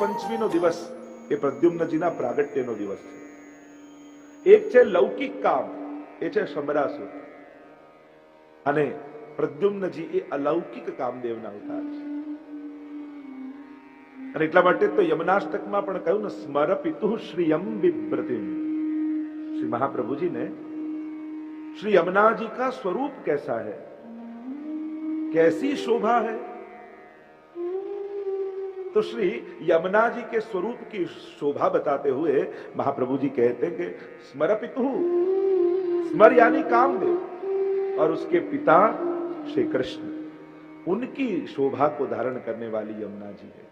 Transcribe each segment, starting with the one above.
પંચમીનો દિવસ એ પ્રદ્યુમ્નજીના પ્રાગટ્યનો દિવસ છે. એક છે લૌકિક કામ, એ છે સમરાસુર. અને પ્રદ્યુમ્નજી એ અલૌકિક કામદેવના અવતાર છે. અને એટલા માટે તો યમનાષ્ટકમાં પણ કહ્યું ને સ્મર પિતુ શ્રીયમ વિભ્રતિમ શ્રી મહાપ્રભુજીને, શ્રી યમનાજી કા સ્વરૂપ કેસા હૈ? કેસી શોભા હૈ? तो श्री यमुना जी के स्वरूप की शोभा बताते हुए महाप्रभु जी कहते हैं कि स्मर पितु स्मर यानी कामदेव और उसके पिता श्री कृष्ण उनकी शोभा को धारण करने वाली यमुना जी है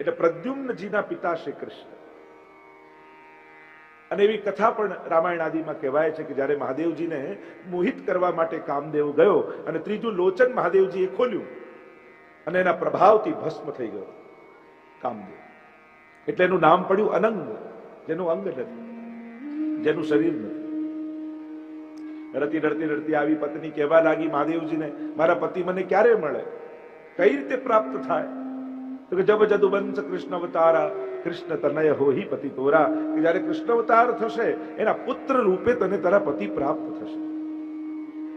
એટલે પ્રદ્યુમ્નજીના પિતા શ્રી કૃષ્ણ અને એવી કથા પણ રામાયણ આદિમાં કહેવાય છે કે જ્યારે મહાદેવજીને મોહિત કરવા માટે કામદેવ ગયો અને ત્રીજું લોચન મહાદેવજીએ ખોલ્યું અને એના પ્રભાવથી ભસ્મ થઈ ગયો. કામદેવ. એટલે એનું નામ પડ્યું અનંગ. જેનું અંગ નથી. જેનું શરીર નથી. રડતી રડતી રડતી આવી પત્ની કહેવા લાગી મહાદેવજીને, મારા પતિ મને ક્યારે મળે? કઈ રીતે પ્રાપ્ત થાય? તો કે, જબ જદુબંશ કૃષ્ણ અવતારા, કૃષ્ણ તનય હોહી પતિ તોરા. કે જ્યારે કૃષ્ણ અવતાર થશે, એના પુત્ર રૂપે તને તારા પતિ પ્રાપ્ત થશે.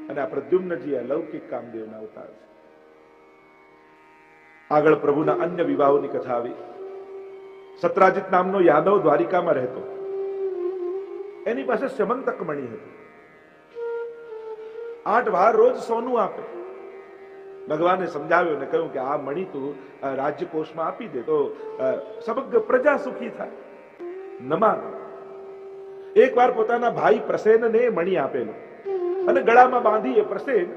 અને આ પ્રદ્યુમ્નજી અલૌકિક કામદેવના અવતાર છે. આગળ પ્રભુના અન્ય વિવાહોની કથા આવી. સત્રાજીત નામનો યાદવ દ્વારિકામાં રહેતો. એની પાસે સમંતક મણી હતી. આઠ વાર રોજ સોનું આપે. ભગવાને સમજાવ્યો ને કહ્યું કે આ મણી તું રાજ્યકોષમાં આપી દે તો સમગ્ર પ્રજા સુખી થાય. નમા. એક વાર પોતાના ભાઈ પ્રસેનને મણી આપેલો અને ગળામાં બાંધી એ પ્રસેન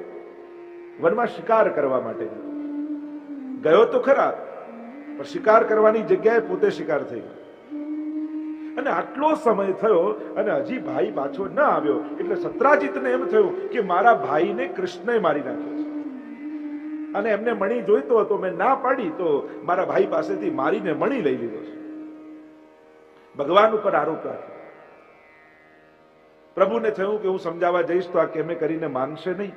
વનમાં શિકાર કરવા માટે ગયો. ગયો તો ખરા, પણ શિકાર કરવાની જગ્યાએ પોતે શિકાર થઈ અને આટલો સમય થયો અને હજી ભાઈ પાછો ન આવ્યો, એટલે સત્રાજીતને એમ થયું કે મારા ભાઈને કૃષ્ણએ મારી નાખ્યો છે. અને એમને મણી જોઈતો હતો, મેં ના પાડી, તો મારા ભાઈ પાસેથી મારીને મણી લઈ લીધો છે. ભગવાન ઉપર આરોપ રાખ્યો. પ્રભુને થયું કે હું સમજાવવા જઈશ તો આ કેમે કરીને માનશે નહીં.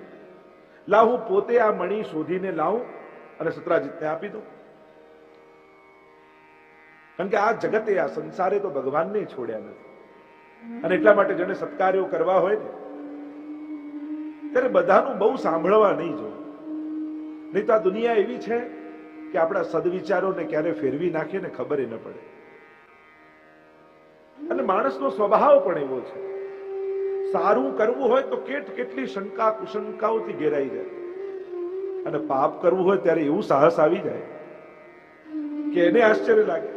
લા હું પોતે આ મણી શોધીને લાવું અને સત્રાજીતને આપી દો કારણ કે આ જગતે, આ સંસારે તો ભગવાનને છોડ્યા નથી. અને એટલા માટે જેને સત્કાર્યો કરવા હોય ને, ત્યારે બધાનું બહુ સાંભળવા નહીં જો નહીં તો આ દુનિયા એવી છે કે આપણા સદવિચારોને ક્યારે ફેરવી નાખીએ ને ખબર ન પડે. અને માણસનો સ્વભાવ પણ એવો છે. સારું કરવું હોય તો કેટ કેટલી શંકા કુશંકાઓથી ઘેરાઈ જાય. અને પાપ કરવું હોય ત્યારે એવું સાહસ આવી જાય કે એને આશ્ચર્ય લાગે.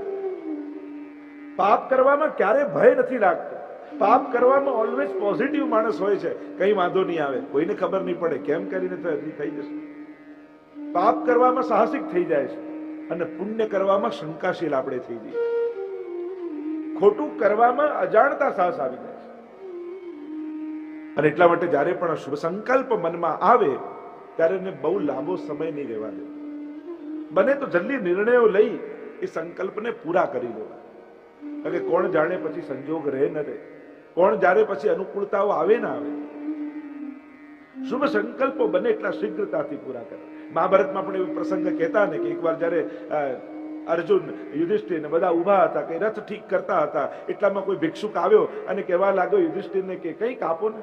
પાપ કરવામાં ક્યારે ભય નથી લાગતો. પાપ કરવામાં ઓલવેઝ પોઝિટિવ માણસ હોય છે. કઈ વાંધો નહીં આવે. કોઈને ખબર નહીં પડે. કેમ કરીને થઈ જશે? પાપ કરવામાં સાહસિક થઈ જાય છે. અને પુણ્ય કરવામાં શંકાશીલ આપણે થઈ જઈએ. ખોટું કરવામાં અજાણતા સાહસ આવી જાય છે. અને એટલા માટે જ્યારે પણ શુભ સંકલ્પ મનમાં આવે એને બહુ લાંબો સમય નહીં રહેવા દે. બને તો જલ્દી નિર્ણયો લઈ એ સંકલ્પને પૂરા કરી લેવા. કારણ કોણ જાણે પછી સંજોગ રહે ન રહે. કોણ જાણે પછી અનુકૂળતાઓ આવે ના આવે. શુભ સંકલ્પો બને એટલા શીઘ્રતાથી પૂરા કરે. મહાભારતમાં પણ એવું પ્રસંગ કહેતા ને કે એકવાર જ્યારે અર્જુન યુધિષ્ઠિર બધા ઊભા હતા કે રથ ઠીક કરતા હતા, એટલામાં કોઈ ભિક્ષુક આવ્યો અને કહેવા લાગ્યો યુધિષ્ઠિરને કે કંઈક આપો ને?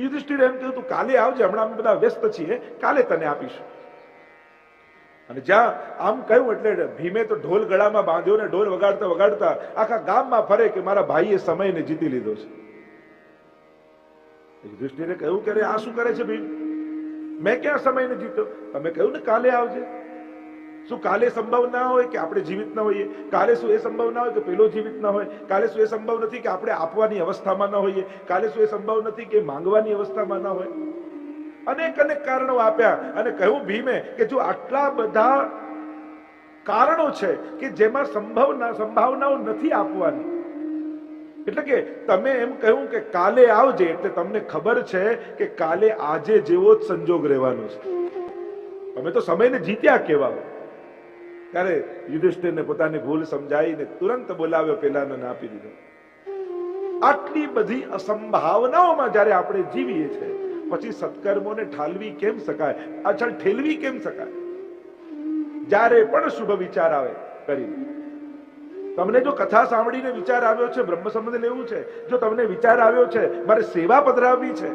યુધિષ્ઠિર એમ કીધું તું, કાલે આવજે, હમણાં અમે બધા વ્યસ્ત છીએ, કાલે તને આપીશું. અને જ્યાં આમ કહ્યું એટલે ભીમે તો ઢોલ ગળામાં બાંધ્યો ને ઢોલ વગાડતા વગાડતા આખા ગામમાં ફરે કે મારા ભાઈએ સમયને જીતી લીધો છે. યુધિષ્ઠિરે કહ્યું કે આ શું કરે છે ભીમ? મેં ક્યાં સમયને જીત્યો? તમે કહ્યું ને કાલે આવજે. શું કાલે સંભવ ના હોય કે આપણે જીવિત ના હોઈએ? કાલે શું એ સંભવ ના હોય કે પેલો જીવિત ના હોય? કાલે શું એ સંભવ નથી કે આપણે આપવાની અવસ્થામાં ના હોઈએ? કાલે શું એ સંભવ નથી કે માંગવાની અવસ્થામાં ના હોય? અનેક અનેક કારણો આપ્યા અને કહ્યું ભીમે કે જો આટલા બધા કારણો છે કે જેમાં સંભવ સંભાવનાઓ નથી આપવાની. એટલે કે તમે એમ કહ્યું કે કાલે આવજે એટલે તમને ખબર છે કે કાલે આજે જેવો જ સંજોગ રહેવાનો છે. તમે તો સમયને જીત્યા કેવા ત્યારે યુધિષ્ઠિરને પોતાની ભૂલ સમજાવીને તુરંત બોલાવ્યો, પેલાનો આપી દીધો. આટલી બધી અસંભાવનાઓમાં જ્યારે આપણે જીવીએ છીએ, પછી સત્કર્મોને ઠાલવી કેમ શકાય? પાછળ ઠેલવી કેમ શકાય? જ્યારે પણ શુભ વિચાર આવે કરી તમને જો કથા સાંભળીને વિચાર આવ્યો છે બ્રહ્મ સંબંધ લેવું છે, જો તમને વિચાર આવ્યો છે, મારે સેવા પધરાવવી છે,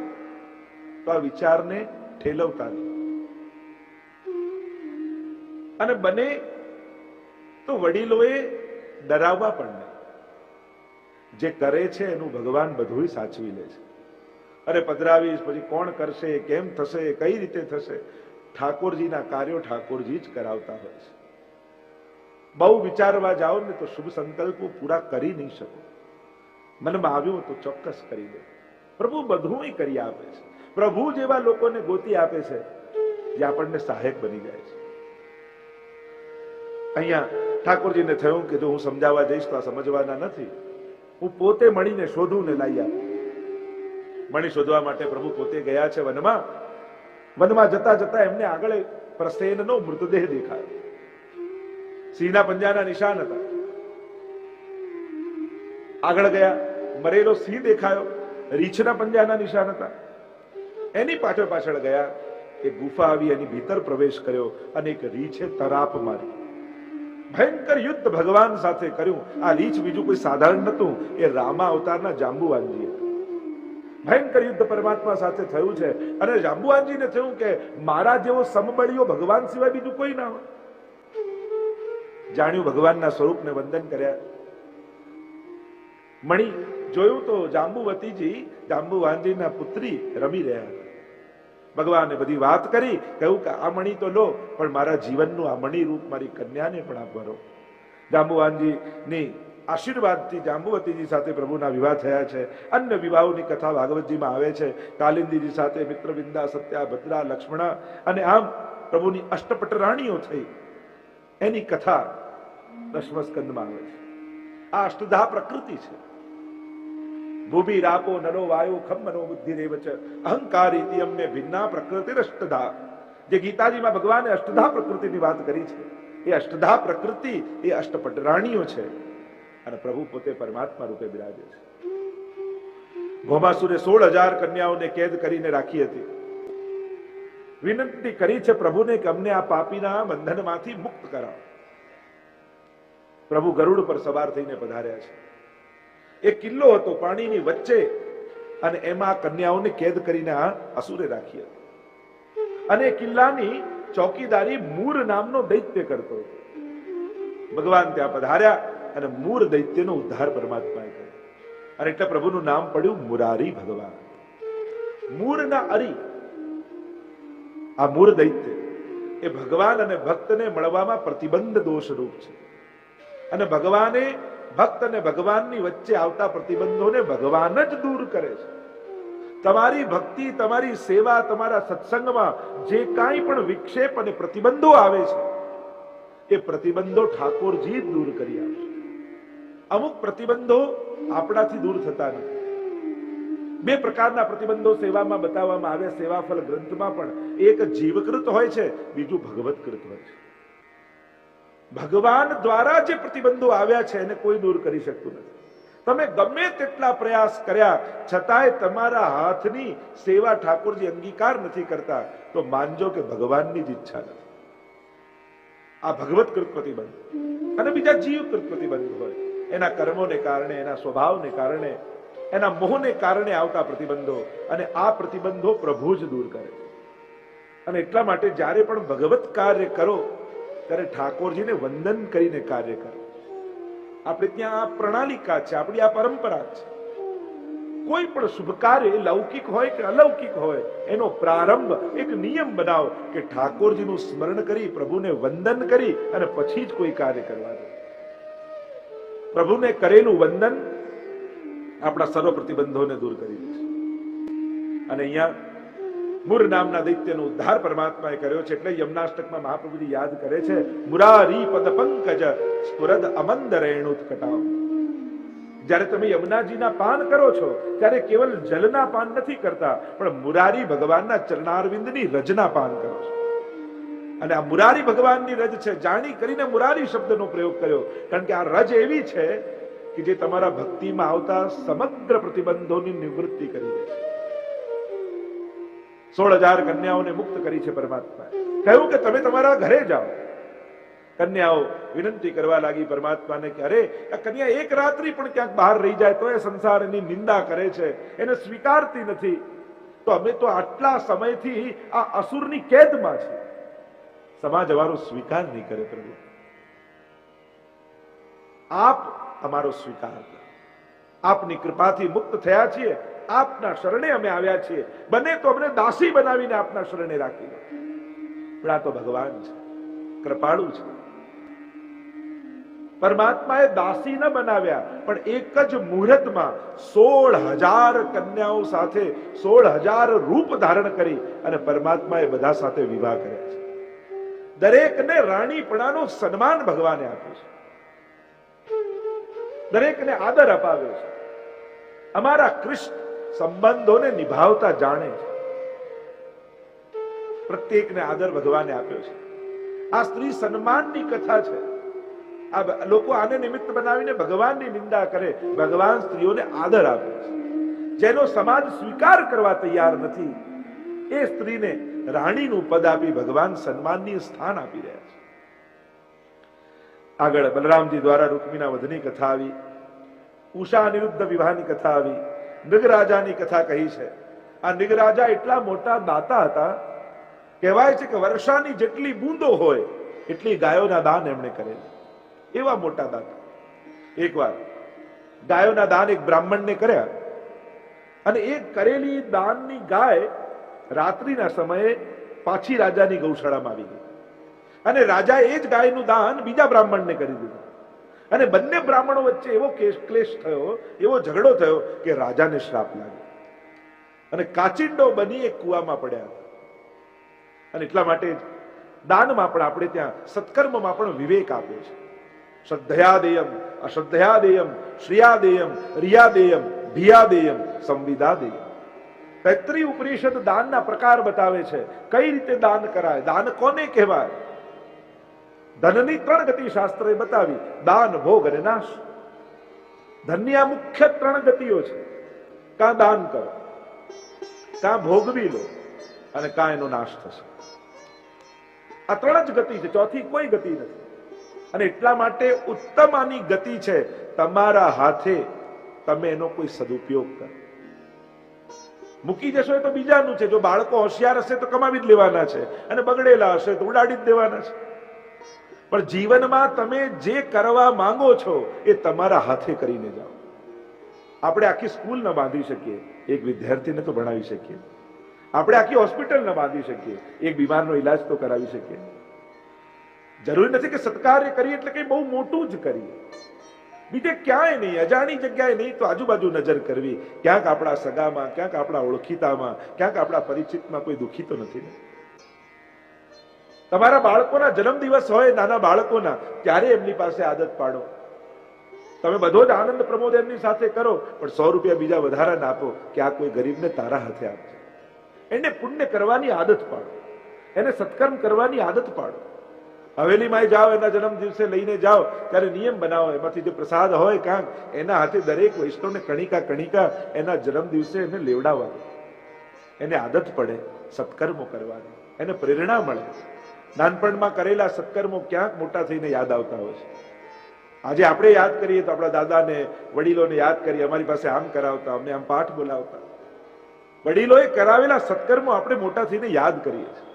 તો આ વિચારને ઠેલવતા અને બને તો વડીલોએ ડરાવવા પણ નહીં. જે કરે છે એનું ભગવાન બધું સાચવી લે છે. અરે પધરાવીશ, પછી કોણ કરશે, કેમ થશે, કઈ રીતે થશે? ઠાકોરજીના કાર્યો ઠાકોરજી જ કરાવતા હોય છે. બહુ વિચારવા જાઓ ને તો શુભ સંકલ્પો પૂરા કરી નહીં શકો. મનમાં આવ્યું તો ચોક્કસ કરી દે. પ્રભુ બધું કરી આપે છે. પ્રભુ જેવા લોકોને ગોતી આપે છે જે આપણને સહાયક બની જાય છે. અહીંયા ઠાકોરજીને થયું કે જો હું સમજાવવા જઈશ તો આ સમજવાના નથી. હું પોતે મણીને શોધું ને આપું. મણી શોધવા માટે પ્રભુ પોતે ગયા છે વનમાં. વનમાં જતા જતા એમને આગળ પ્રસેનનો મૃતદેહ દેખાયો. સિંહના પંજાના નિશાન હતા. આગળ ગયા. મરેલો સિંહ દેખાયો. રીછના પંજાના નિશાન હતા. એની પાછળ પાછળ ગયા. એ ગુફા આવી એની ભીતર પ્રવેશ કર્યો અને એક રીછે તરાપ મારી. ભયંકર યુદ્ધ ભગવાન સાથે કર્યું. આ રીચ બીજું કોઈ સાધારણ નતું એ રામા અવતારના જાંબુવાનજી ભયંકર યુદ્ધ પરમાત્મા સાથે થયું છે. અને જાંબુવાનજીને થયું કે મારા જેવો સમબળીઓ ભગવાન સિવાય બીજું કોઈ ના હોય. જાણ્યું ભગવાનના સ્વરૂપને વંદન કર્યા. મણી, જોયું તો જાંબુવતીજી જાંબુવાનજીના પુત્રી રમી રહ્યા ભગવાને બધી વાત કરી, કહ્યું કે આ મણી તો લો, પણ મારા જીવનનું આ મણી રૂપ મારી કન્યાને પણ આપ ભરો. જાંબુવાનજીની આશીર્વાદથી જાંબુવતીજી સાથે પ્રભુના વિવાહ થયા છે. અન્ય વિવાહોની કથા ભાગવતજીમાં આવે છે. કાલિંદીજી સાથે મિત્રવિંદા, સત્યા, ભદ્રા, લક્ષ્મણા અને આમ પ્રભુની અષ્ટપટ રાણીઓ થઈ. એની કથા દસમસ્કંદમાં આવે છે. આ અષ્ટધા પ્રકૃતિ છે. ભૂમિ રાપો નરો વાયો ખમ મનો બુદ્ધિ રેવ છે અહંકાર ઇતિ અમને ભિન્ના પ્રકૃતિ અષ્ટધા જે ગીતાજીમાં ભગવાને અષ્ટધા પ્રકૃતિની વાત કરી છે. એ અષ્ટધા પ્રકૃતિ, એ અષ્ટપટરાણીઓ છે. અને પ્રભુ પોતે પરમાત્મા રૂપે બિરાજે છે. ભોમાસુરે સોળ હજાર કન્યાઓને કેદ કરીને રાખી હતી. વિનંતી કરી છે પ્રભુને કે અમને આ પાપીના બંધનમાંથી મુક્ત કરાવો. પ્રભુ ગરુડ પર સવાર થઈને પધાર્યા છે. એક કિલ્લો હતો પાણીની વચ્ચે. અને એમાં કન્યાઓને કેદ કરીને આ અસુરે રાખી હતી. અને એ કિલ્લાની ચોકીદારી મૂર નામનો દૈત્ય કરતો ભગવાન ત્યાં પધાર્યા અને મૂર દૈત્યનો ઉદ્ધાર પરમાત્માએ કર્યો. અને એટલે પ્રભુનું નામ પડ્યું મુરારી ભગવાન. મૂરના અરી, આ મૂર દૈત્ય, એ ભગવાન અને ભક્તને મળવામાં પ્રતિબંધ દોષ રૂપ છે. અને ભગવાને ભક્ત અને ભગવાનની વચ્ચે આવતા પ્રતિબંધોને ભગવાન જ દૂર કરે છે. તમારી ભક્તિ, તમારી સેવા, તમારા સત્સંગમાં જે કાંઈ પણ વિક્ષેપ અને પ્રતિબંધો આવે છે, એ પ્રતિબંધો ઠાકોરજી દૂર કરી આવશે અમુક પ્રતિબંધો આપણાથી દૂર થતા નથી. બે પ્રકારના પ્રતિબંધો સેવામાં બતાવવામાં આવ્યા. સેવાફલ ગ્રંથમાં પણ એક જીવકૃત હોય છે, બીજું ભગવતકૃત હોય છે. ભગવાન દ્વારા જે પ્રતિબંધો આવ્યા છે એને કોઈ દૂર કરી શકતું નથી. તમે ગમે તેટલા પ્રયાસ કર્યા, છતાંય તમારા હાથની સેવા ઠાકોરજી અંગીકાર નથી કરતા, તો માનજો કે ભગવાનની જ ઈચ્છા નથી. આ ભગવતકૃત પ્રતિબંધ અને બીજા જીવ કૃત પ્રતિબંધ હોય. એના કર્મોને કારણે, એના સ્વભાવને કારણે, એના મોહને કારણે આવતા પ્રતિબંધો અને આ પ્રતિબંધો પ્રભુ જ દૂર કરે અને એટલા માટે જ્યારે પણ ભગવત કાર્ય કરો ત્યારે ઠાકોરજીને વંદન કરીને કાર્ય કરે. આપણે ત્યાં આ પ્રણાલિકા છે, આપણી આ પરંપરા છે. કોઈ પણ શુભ કાર્ય લૌકિક હોય કે અલૌકિક હોય, એનો પ્રારંભ એક નિયમ બનાવો કે ઠાકોરજીનું સ્મરણ કરી, પ્રભુને વંદન કરી અને પછી જ કોઈ કાર્ય કરવા દે. પ્રભુને કરેલું વંદન આપણા સર્વ પ્રતિબંધોને દૂર કરી દે છે. અને અહીંયા મુર નામના દૈત્યનો ઉદ્ધાર પરમાત્માએ કર્યો છે એટલે યમનાષ્ટકમાં મહાપ્રભુજી યાદ કરે છે, મુરારી પદ પંકજ સ્ફુરદ અમંદ રેણુત્કટામ જ્યારે તમે યમુનાજીના પાન કરો છો, ત્યારે કેવલ જલના પાન નથી કરતા, પણ મુરારી ભગવાનના ચરણારવિંદની રજના પાન કરો છો. અને આ મુરારી ભગવાનની રજ છે, જાણી કરીને મુરારી શબ્દનો પ્રયોગ કર્યો, કારણ કે આ રજ એવી છે કે જે તમારા ભક્તિમાં આવતા સમગ્ર પ્રતિબંધોની નિવૃત્તિ કરી દે છે. સોળ હજાર કન્યાઓને મુક્ત કરી છે પરમાત્મા. કહ્યું કે તમે તમારા ઘરે જાઓ. કન્યાઓ વિનંતી કરવા લાગી પરમાત્માને કે અરે, આ કન્યા એક રાત્રિ પણ ક્યાંક બહાર રહી જાય તો એ સંસાર એની નિંદા કરે છે. એને સ્વીકારતી નથી. તો અમે તો આટલા સમયથી આ અસુરની કેદમાં છે સમાજ અમારો સ્વીકાર નહીં કરે પ્રભુ. આપ અમારો સ્વીકાર કરો. આપની કૃપાથી મુક્ત થયા છીએ. આપના શરણે અમે આવ્યા છીએ. બને તો અમને દાસી બનાવીને આપના શરણે રાખી. પણ આ તો ભગવાન છે. કૃપાળુ છે. પરમાત્માએ દાસી ન બનાવ્યા, પણ એક જ મુહૂર્તમાં સોળ હજાર કન્યાઓ સાથે સોળ હજાર રૂપ ધારણ કરી અને પરમાત્માએ બધા સાથે વિવાહ કર્યા છે. દરેકને રાણીપણાનું સન્માન ભગવાને આપ્યું છે. દરેકને આદર અપાવ્યો છે. અમારા કૃષ્ણ સંબંધોને નિભાવતા જાણે પ્રત્યેકને આદર ભગવાને આપ્યો છે. આ સ્ત્રી સન્માનની કથા છે. આ લોકો આને નિમિત્ત બનાવીને ભગવાનની નિંદા કરે, ભગવાન સ્ત્રીઓને આદર આપે છે. જેનો સમાજ સ્વીકાર કરવા તૈયાર નથી, એ સ્ત્રીને રાણીનું પદ આપી ભગવાન સન્માનની સ્થાન આપી રહ્યા છે. આગળ બલરામજી દ્વારા રૂકમીના વધની કથા આવી, ઉષા અનિરુદ્ધ વિવાહની કથા આવી નિગરાજાની કથા કહી છે. આ નિગરાજા એટલા મોટા દાતા હતા, કહેવાય છે કે વર્ષાની જેટલી બૂંદો હોય, એટલી ગાયોના દાન એમણે કરેલા. એવા મોટા દાતા. એકવાર ગાયોના દાન એક બ્રાહ્મણને કર્યા અને એ કરેલી દાનની ગાય રાત્રિના સમયે પાછી રાજાની ગૌશાળામાં આવી ગઈ. અને રાજા એ જ ગાયનું દાન બીજા બ્રાહ્મણને કરી દીધું. અને બંને બ્રાહ્મણો વચ્ચે એવો ક્લેશ થયો, એવો ઝઘડો થયો કે રાજાને શ્રાપ લાગ્યો. અને કાચિંડો બની એક કુવામાં પડ્યા અને એટલા માટે દાનમાં પણ આપણે ત્યાં સત્કર્મમાં પણ વિવેક આપે છે. શ્રદ્ધયાદેયમ, અશ્રદ્ધયાદેયમ, શ્રિયાદેયમ, રિયાદેયમ, ભિયાદેયમ, સંવિદાદેયમ. તૈત્રી ઉપનિષદ દાનના પ્રકાર બતાવે છે. કઈ રીતે દાન કરાય? દાન કોને કહેવાય? ધનની ત્રણ ગતિ શાસ્ત્રએ બતાવી, દાન, ભોગ અને નાશ. ધનની આ મુખ્ય ત્રણ ગતિઓ છે. કાં દાન કરો, કાં ભોગવી લો અને કાં એનો નાશ થશે. આ ત્રણ જ ગતિ છે, ચોથી કોઈ ગતિ નથી. અને એટલા માટે ઉત્તમ આની ગતિ છે, તમારા હાથે તમે એનો કોઈ સદુપયોગ કરો. મૂકી જશો એ તો બીજાનું છે, જો બાળકો હોશિયાર હશે તો કમાવી જ લેવાના છે અને બગડેલા હશે તો ઉડાડી જ દેવાના છે. પણ જીવનમાં તમે જે કરવા માંગો છો એ તમારા હાથે કરીને જાઓ. આપણે આખી સ્કૂલ ન બાંધી શકીએ, એક વિદ્યાર્થીને તો ભણાવી શકીએ. આપણે આખી હોસ્પિટલ ન બાંધી શકીએ, એક બીમારનો ઈલાજ તો કરાવી શકીએ. જરૂરી નથી કે સત્કાર્ય કરીએ એટલે કંઈ બહુ મોટું જ કરીએ. બીજે ક્યાંય નહીં, અજાણી જગ્યાએ નહીં તો આજુબાજુ નજર કરવી. ક્યાંક આપણા સગામાં, ક્યાંક આપણા ઓળખીતામાં, ક્યાંક આપણા પરિચિતમાં કોઈ દુઃખી તો નથી ને? તમારા બાળકોના જન્મદિવસ હોય, નાના બાળકોના, ત્યારે એમની પાસે આદત પાડો. તમે બધો જ આનંદ પ્રમોદ એમની સાથે કરો, પણ સો રૂપિયા બીજા વધારાના આપો કે આ કોઈ ગરીબને તારા હાથે આપજો એને પુણ્ય કરવાની આદત પાડો. એને સત્કર્મ કરવાની આદત પાડો. હવેલીમાં જાઓ, એના જન્મ દિવસે લઈને જાઓ, ત્યારે નિયમ બનાવો. એમાંથી જે પ્રસાદ હોય કાંક, એના હાથે દરેક વૈષ્ણવને કણિકા કણિકા એના જન્મ દિવસે એને લેવડાવવાની એને આદત પડે સત્કર્મો કરવાની. એને પ્રેરણા મળે. નાનપણમાં કરેલા સત્કર્મો ક્યાંક મોટા થઈને યાદ આવતા હોય છે. આજે આપણે યાદ કરીએ તો આપણા દાદાને, વડીલોને યાદ કરીએ, અમારી પાસે આમ કરાવતા, અમને આમ પાઠ બોલાવતા. વડીલોએ કરાવેલા સત્કર્મો આપણે મોટા થઈને યાદ કરીએ છીએ.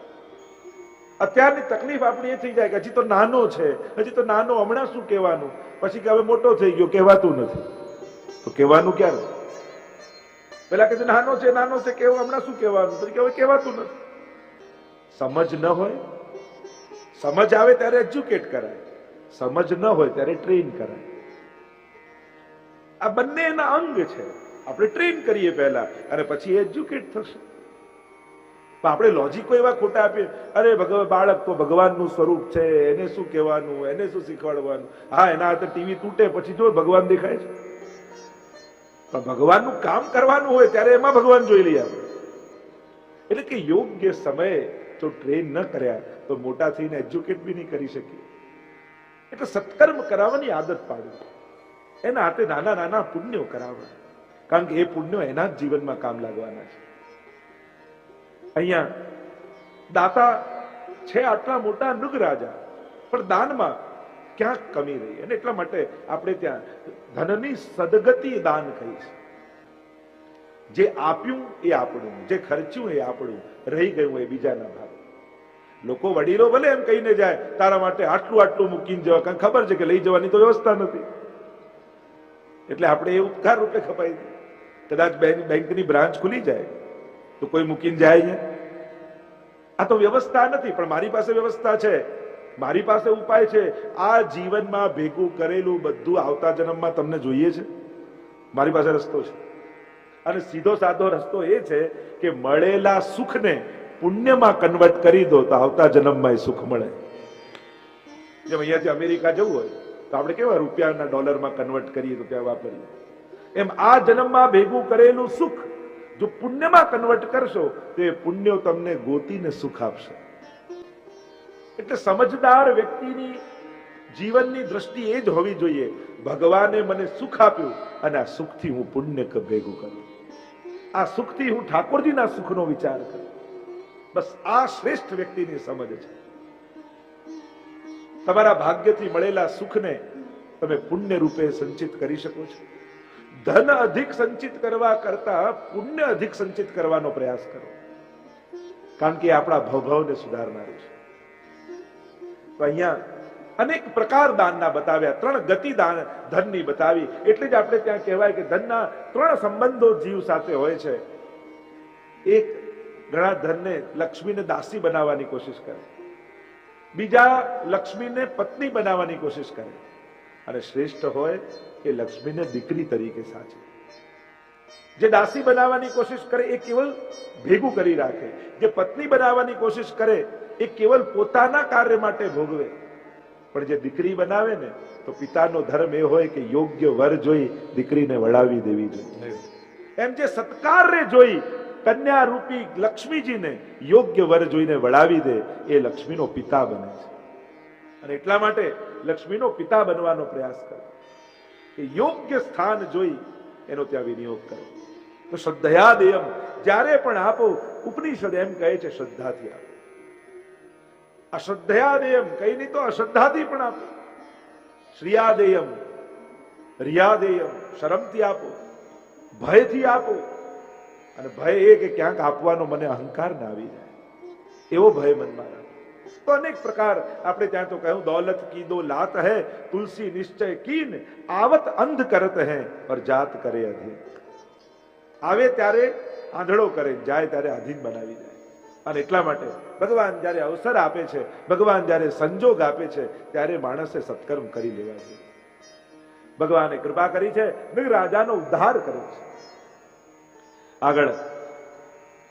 અત્યારની તકલીફ આપણી એ થઈ જાય કે હજી તો નાનો છે, હજી તો નાનો, હમણાં શું કહેવાનું? પછી કે હવે મોટો થઈ ગયો, કહેવાતું નથી. તો કહેવાનું ક્યારે? પેલા કે નાનો છે નાનો છે કેવું હમણાં શું કહેવાનું? પછી હવે કહેવાતું નથી. સમજ ન હોય સમજ આવે ત્યારે એજ્યુકેટ કરાય. સમજ ન હોય ત્યારે ટ્રેન કરાય. આ બંને એના અંગ છે. આપણે ટ્રેન કરીએ પહેલા અને પછી એજ્યુકેટ થશે. પણ આપણે લોજિકો એવા ખોટા આપીએ. અરે ભગવાન બાળક તો ભગવાનનું સ્વરૂપ છે. એને શું કહેવાનું? એને શું શીખવાડવાનું? હા, એના હાથે ટીવી તૂટે, પછી જો ભગવાન દેખાય છે. પણ ભગવાનનું કામ કરવાનું હોય ત્યારે એમાં ભગવાન જોઈ લઈએ એટલે કે યોગ્ય સમયે જો ટ્રેન ન કર્યા તો મોટા થઈને એજ્યુકેટ બી નહીં કરી શકીએ. એટલે સત્કર્મ કરાવવાની આદત પાડવી એના હાથે નાના નાના પુણ્યો કરાવવા. કારણ કે એ પુણ્યો એના જ જીવનમાં કામ લાગવાના છે. અહીંયા દાતા છે આટલા મોટા નૃગ રાજા પણ દાનમાં ક્યાંક કમી રહી. અને એટલા માટે આપણે ત્યાં ધનની સદગતિ દાન કહી છે જે આપ્યું એ આપણું, જે ખર્ચ્યું એ આપણું, રહી ગયું એ બીજાના ભાગ લોકો વડીલો ભલે એમ કહીને જાય, તારા માટે આટલું આટલું મૂકીને જવા. કારણ ખબર છે કે લઈ જવાની તો વ્યવસ્થા નથી. એટલે આપણે એ ઉપકાર રૂપે ખપાઈ કદાચ બેંક, બેંકની બ્રાન્ચ ખુલી જાય, તો કોઈ મૂકીને જાય અહીંયા. આ તો વ્યવસ્થા નથી, પણ મારી પાસે વ્યવસ્થા છે. મારી પાસે ઉપાય છે. આ જીવનમાં ભેગું કરેલું બધું આવતા જન્મમાં તમને જોઈએ છે. મારી પાસે રસ્તો છે. અને સીધો સાધો રસ્તો એ છે કે મળેલા સુખને પુણ્યમાં કન્વર્ટ કરી દો તો આવતા જન્મમાં એ સુખ મળે. જેમ અહીંયાથી અમેરિકા જવું હોય, તો આપણે કેવા રૂપિયાના ડોલરમાં કન્વર્ટ કરીએ રૂપિયા વાપરીએ? એમ આ જન્મમાં ભેગું કરેલું સુખ, જો પુણ્યમાં કન્વર્ટ કરશો, તો એ પુણ્ય તમને ગોતીને સુખ આપશે. એટલે સમજદાર વ્યક્તિની જીવનની દ્રષ્ટિ એ જ હોવી જોઈએ. ભગવાને મને સુખ આપ્યું અને આ સુખથી હું પુણ્ય ભેગું કરું. આ સુખથી હું ઠાકોરજીના સુખનો વિચાર કરું. બસ આ શ્રેષ્ઠ વ્યક્તિની સમજ છે. તમારા ભાગ્યથી મળેલા સુખને તમે પુણ્ય રૂપે સંચિત કરી શકો છો. ધન અધિક સંચિત કરવા કરતા પુણ્ય અધિક સંચિત કરવાનો પ્રયાસ કરો. કારણ કે આપણા ભવભાવને સુધારનારું છે. તો અહીંયા અનેક પ્રકાર દાનના બતાવ્યા. ત્રણ ગતિ દાન ધનની બતાવી. એટલે જ આપણે ત્યાં કહેવાય કે ધનના ત્રણ સંબંધો જીવ સાથે હોય છે. એક ઘણા ધનને લક્ષ્મીને દાસી બનાવવાની કોશિશ કરે. બીજા લક્ષ્મીને પત્ની બનાવવાની કોશિશ કરે. અને શ્રેષ્ઠ હોય કે લક્ષ્મીને દીકરી તરીકે સાચે. જે દાસી બનાવવાની કોશિશ કરે એ કેવલ ભેગું કરી રાખે. જે પત્ની બનાવવાની કોશિશ કરે એ કેવલ પોતાના કાર્ય માટે ભોગવે. પણ જે દીકરી બનાવે ને તો પિતાનો ધર્મ એ હોય કે યોગ્ય વર જોઈ દીકરીને વળાવી દેવી જોઈએ. એમ જે સત્કાર્ય જોઈ કન્યા રૂપી લક્ષ્મીજીને યોગ્ય વર જોઈને વળાવી દે, એ લક્ષ્મીનો પિતા બને છે. અને એટલા માટે લક્ષ્મીનો પિતા બનવાનો પ્રયાસ કરે. કે યોગ્ય સ્થાન જોઈ એનો ત્યાં વિનિયોગ કરો. તો શ્રદ્ધયા દેયમ જ્યારે પણ આપો ઉપનિષદ એમ કહે છે, શ્રદ્ધાથી આપો. અશ્રદ્ધયા દેયમ કઈ નહીં તો અશ્રદ્ધાથી પણ આપો. શ્રિયા દેયમ રિયા દેયમ શરમથી આપો. ભયથી આપો. અને ભય એ કે ક્યાંક આપવાનો મને અહંકાર ના આવી જાય. એવો ભય મનમાં તો અનેક પ્રકાર આપણે ત્યાં તો કહ્યું, દોલત કીધો લાત હૈ, તુલસી નિશ્ચય કીન, આવત અંધ કરત હે, પર જાત કરે અધીન. આવે ત્યારે આંધળો કરે, જાય ત્યારે અધીન બનાવી જાય અને એટલા માટે ભગવાન જ્યારે અવસર આપે છે, ભગવાન જ્યારે સંજોગ આપે છે, ત્યારે માણસે સત્કર્મ કરી લેવા જોઈએ. ભગવાને કૃપા કરી છે રાજાનો ઉદ્ધાર કર્યો છે. આગળ.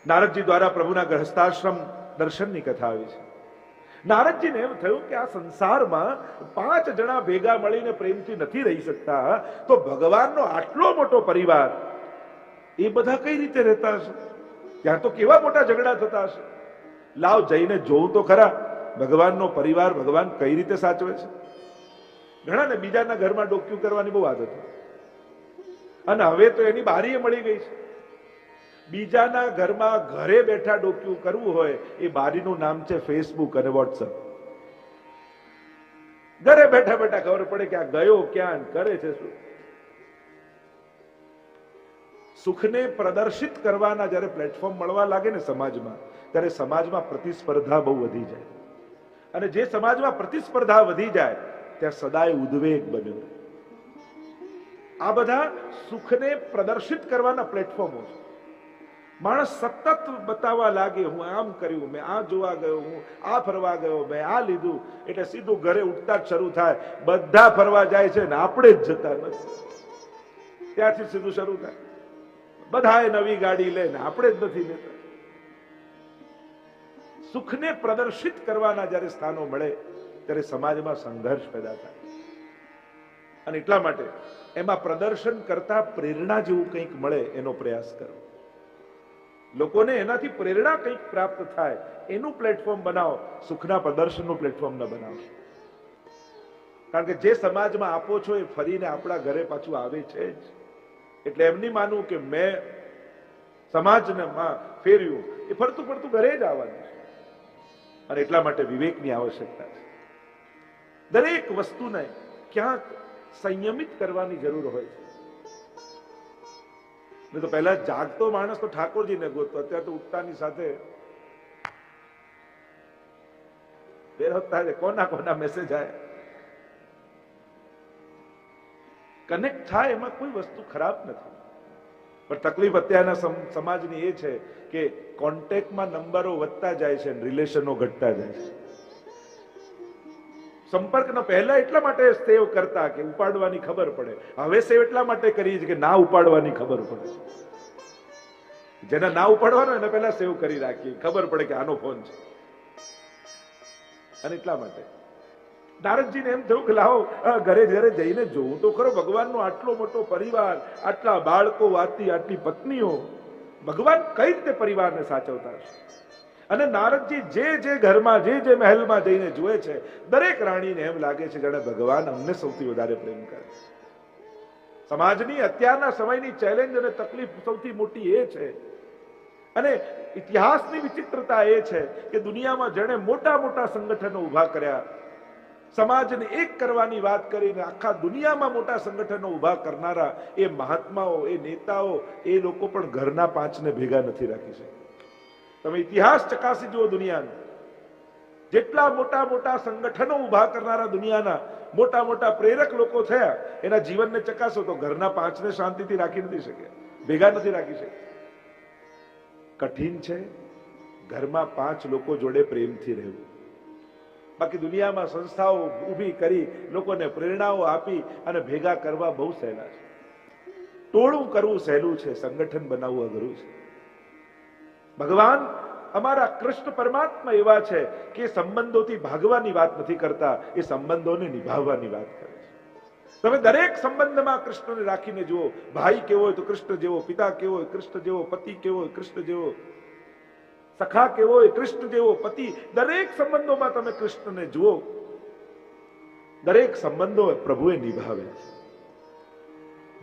નારદજી દ્વારા પ્રભુના ગ્રહસ્થાશ્રમ દર્શનની કથા આવી છે. નારદજીને એમ થયું કે આ સંસારમાં પાંચ જણા ભેગા મળીને પ્રેમથી નથી રહી શકતા, તો ભગવાનનો આટલો મોટો પરિવાર એ બધા કઈ રીતે રહેતા હશે? ત્યાં તો કેવા મોટા ઝઘડા થતા હશે? લાવ જઈને જોઉં તો ખરા, ભગવાનનો પરિવાર ભગવાન કઈ રીતે સાચવે છે? ઘણા ને બીજાના ઘરમાં ડોક્યું કરવાની બહુ આદત હતી અને હવે તો એની બારીએ મળી ગઈ છે. બીજાના ઘરમાં ઘરે બેઠા ડોક્યું કરવું હોય એ બારીનું નામ છે ફેસબુક અને વોટ્સઅપ ઘરે બેઠા બેઠા ખબર પડે કે આ ગયો ક્યાં કરે છે શું. સુખને પ્રદર્શિત કરવાના જ્યારે પ્લેટફોર્મ મળવા લાગે ને સમાજમાં, ત્યારે સમાજમાં પ્રતિસ્પર્ધા બહુ વધી જાય. અને જે સમાજમાં પ્રતિસ્પર્ધા વધી જાય, ત્યાં સદાય ઉદ્વેગ બન્યો. આ બધા સુખને પ્રદર્શિત કરવાના પ્લેટફોર્મો છે. માણસ સતત બતાવવા લાગે, હું આમ કર્યું, મેં આ જોવા ગયો, હું આ ફરવા ગયો, મેં આ લીધું. એટલે સીધું ઘરે ઉઠતા જ શરૂ થાય. બધા ફરવા જાય છે ને આપણે જ જતા નથી ત્યાંથી સીધું શરૂ થાય. બધાએ નવી ગાડી લે ને આપણે જ નથી લેતા. સુખને પ્રદર્શિત કરવાના જ્યારે સ્થાનો મળે, ત્યારે સમાજમાં સંઘર્ષ પેદા થાય. અને એટલા માટે એમાં પ્રદર્શન કરતા પ્રેરણા જેવું કંઈક મળે એનો પ્રયાસ કરો. લોકોને એનાથી પ્રેરણા કંઈક પ્રાપ્ત થાય. એનું પ્લેટફોર્મ બનાવો. સુખના પ્રદર્શનનું પ્લેટફોર્મ ન બનાવો. કારણ કે જે સમાજમાં આપો છો એ ફરીને આપણા ઘરે પાછું આવે છે જ. એટલે એમ નહીં માનવું કે મેં સમાજને માં ફેર્યું. એ ફરતું ફરતું ઘરે જ આવવાનું છે. અને એટલા માટે વિવેકની આવશ્યકતા છે. દરેક વસ્તુને ક્યાંક સંયમિત કરવાની જરૂર હોય છે. તો પહેલા જાગતો માણસ તો ઠાકોરજીને ગોતતો. અત્યારે તો ઉઠતાની સાથે ફેરવતા છે. કોના કોના મેસેજ આવે કનેક્ટ થાય એમાં કોઈ વસ્તુ ખરાબ નથી. પણ તકલીફ અત્યારના સમ- સમાજની એ છે કે કોન્ટેક્ટમાં નંબરો વધતા જાય છે રિલેશનો ઘટતા જાય છે. સંપર્કનો પહેલા એટલા માટે સેવ કરતા કે ઉપાડવાની ખબર પડે. હવે સેવ એટલા માટે કરી છે કે ના ઉપાડવાની ખબર પડે. જેને ના ઉપાડવાનો એને પહેલા સેવ કરી રાખીએ. ખબર પડે કે આનો ફોન છે. અને એટલા માટે. નારદજીને એમ થયું કે લાવો ઘરે ઘરે જઈને જોવું તો ખરો ભગવાનનો આટલો મોટો પરિવાર, આટલા બાળકો, વાતી, આટલી પત્નીઓ, ભગવાન કઈ રીતે પરિવારને સાચવતા હશે? અને નારદજી જે જે ઘરમાં, જે જે મહેલમાં જઈને જુએ છે, દરેક રાણીને એમ લાગે છે જાણે ભગવાન અમને સૌથી વધારે પ્રેમ કરે છે. સમાજની અત્યારના સમયની ચેલેન્જ અને તકલીફ સૌથી મોટી એ છે. અને ઇતિહાસની વિચિત્રતા એ છે કે દુનિયામાં જેણે મોટા મોટા સંગઠનો ઊભા કર્યા, સમાજને એક કરવાની વાત કરીને આખા દુનિયામાં મોટા સંગઠનો ઊભા કરનારા એ મહાત્માઓ, એ નેતાઓ, એ લોકો પણ ઘરના પાંચને ભેગા નથી રાખી શકતા. તમે ઇતિહાસ ચકાસી જુઓ દુનિયાનો. જેટલા મોટા મોટા સંગઠનો ઊભા કરનારા દુનિયાના, મોટા મોટા પ્રેરક લોકો થયા, એના જીવનને ચકાસો તો ઘરના પાંચને શાંતિથી રાખી નથી શક્યા ભેગા નથી રાખી શક્યા કઠિન છે, ઘરમાં પાંચ લોકો જોડે પ્રેમથી રહેવું. બાકી દુનિયામાં સંસ્થાઓ ઊભી કરી, લોકોને પ્રેરણાઓ આપી અને ભેગા કરવા બહુ સહેલા છે. ટોળું કરવું સહેલું છે, સંગઠન બનાવવું અઘરું છે. ભગવાન, અમારા કૃષ્ણ પરમાત્મા એવા છે કે સંબંધોથી ભાગવાની વાત નથી કરતા, એ સંબંધોને નિભાવવાની વાત કરે છે. તમે દરેક સંબંધમાં કૃષ્ણને રાખીને જુઓ. ભાઈ કેવો હોય તો કૃષ્ણ જેવો, પિતા કેવો હોય કૃષ્ણ જેવો, પતિ કેવો હોય કૃષ્ણ જેવો, સખા કેવો હોય કૃષ્ણ જેવો, પતિ. દરેક સંબંધોમાં તમે કૃષ્ણને જુઓ. દરેક સંબંધો પ્રભુએ નિભાવે છે.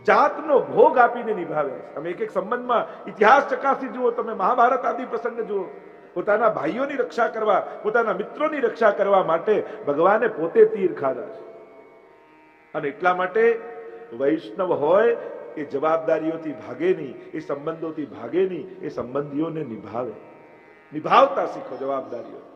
જાતનો ભોગ આપીને નિભાવે તમે એક એક સંબંધમાં ઇતિહાસ ચકાસી જુઓ, તમે મહાભારત આદિ પ્રસંગ જુઓ. પોતાના ભાઈઓની રક્ષા કરવા, પોતાના મિત્રોની રક્ષા કરવા માટે ભગવાને પોતે તીર ખાધા છે. અને એટલા માટે વૈષ્ણવ હોય એ જવાબદારીઓથી ભાગે નહીં, એ સંબંધોથી ભાગે નહીં, એ સંબંધીઓને નિભાવે. નિભાવતા શીખો જવાબદારીઓ